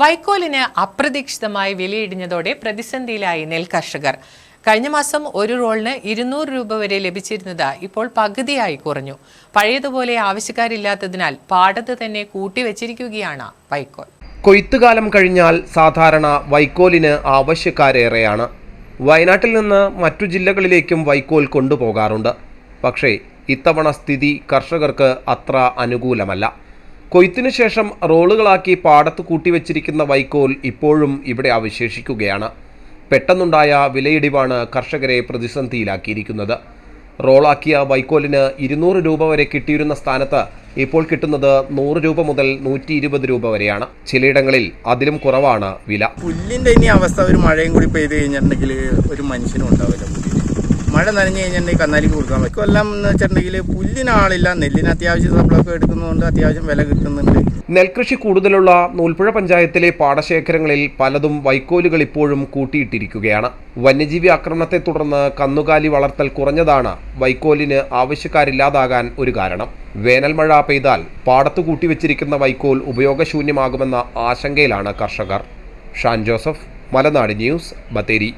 വൈക്കോലിന് അപ്രതീക്ഷിതമായി വിലയിടിഞ്ഞതോടെ പ്രതിസന്ധിയിലായി നെൽകർഷകർ കഴിഞ്ഞ മാസം ഒരു റോളിന് ഇരുന്നൂറ് രൂപ വരെ ലഭിച്ചിരുന്നത് ഇപ്പോൾ പകുതിയായി കുറഞ്ഞു. പഴയതുപോലെ ആവശ്യക്കാരില്ലാത്തതിനാൽ പാടത്ത് തന്നെ കൂട്ടിവെച്ചിരിക്കുകയാണ് വൈക്കോൽ. കൊയ്ത്തുകാലം കഴിഞ്ഞാൽ സാധാരണ വൈക്കോലിന് ആവശ്യക്കാരേറെയാണ്. വയനാട്ടിൽ നിന്ന് മറ്റു ജില്ലകളിലേക്കും വൈക്കോൽ കൊണ്ടുപോകാറുണ്ട്. പക്ഷേ ഇത്തവണ സ്ഥിതി കർഷകർക്ക് അത്ര അനുകൂലമല്ല. കൊയ്ത്തിനു ശേഷം റോളുകളാക്കി പാടത്ത് കൂട്ടിവെച്ചിരിക്കുന്ന വൈക്കോൽ ഇപ്പോഴും ഇവിടെ അവശേഷിക്കുകയാണ്. പെട്ടെന്നുണ്ടായ വിലയിടിവാണ് കർഷകരെ പ്രതിസന്ധിയിലാക്കിയിരിക്കുന്നത്. റോളാക്കിയ വൈക്കോലിന് ഇരുന്നൂറ് രൂപ വരെ കിട്ടിയിരുന്ന സ്ഥാനത്ത് ഇപ്പോൾ കിട്ടുന്നത് നൂറ് രൂപ മുതൽ നൂറ്റി ഇരുപത് രൂപ വരെയാണ്. ചിലയിടങ്ങളിൽ അതിലും കുറവാണ് വില. പുല്ലിന്റെ ഇനി അവസ്ഥ ഒരു മഴയും കൂടി പെയ്ത് കഴിഞ്ഞിട്ടുണ്ടെങ്കിൽ ഒരു മനുഷ്യനും ഉണ്ടാവില്ല മഴ നനഞ്ഞു കഴിഞ്ഞിട്ടുണ്ടെങ്കിൽ കന്നാലിക്ക് കൊടുക്കാൻ പറ്റും. കൊല്ലം എന്ന് വെച്ചിട്ടുണ്ടെങ്കിൽ പുല്ലിനാളില്ല നെല്ലിന് അത്യാവശ്യം ശമ്പളമൊക്കെ എടുക്കുന്നതുകൊണ്ട് അത്യാവശ്യം വില കിട്ടുന്നുണ്ട്. നെൽകൃഷി കൂടുതലുള്ള നൂൽപ്പുഴ പഞ്ചായത്തിലെ പാടശേഖരങ്ങളിൽ പലതും വൈക്കോലുകൾ ഇപ്പോഴും കൂട്ടിയിട്ടിരിക്കുകയാണ്. വന്യജീവി ആക്രമണത്തെ തുടർന്ന് കന്നുകാലി വളർത്തൽ കുറഞ്ഞതാണ്. വൈക്കോലിന് ആവശ്യക്കാരില്ലാതാകാൻ ഒരു കാരണം. വേനൽ മഴ പെയ്താൽ പാടത്തു കൂട്ടിവെച്ചിരിക്കുന്ന വൈക്കോൽ ഉപയോഗശൂന്യമാകുമെന്ന ആശങ്കയിലാണ് കർഷകർ. Shan Joseph Malanad news Bathery.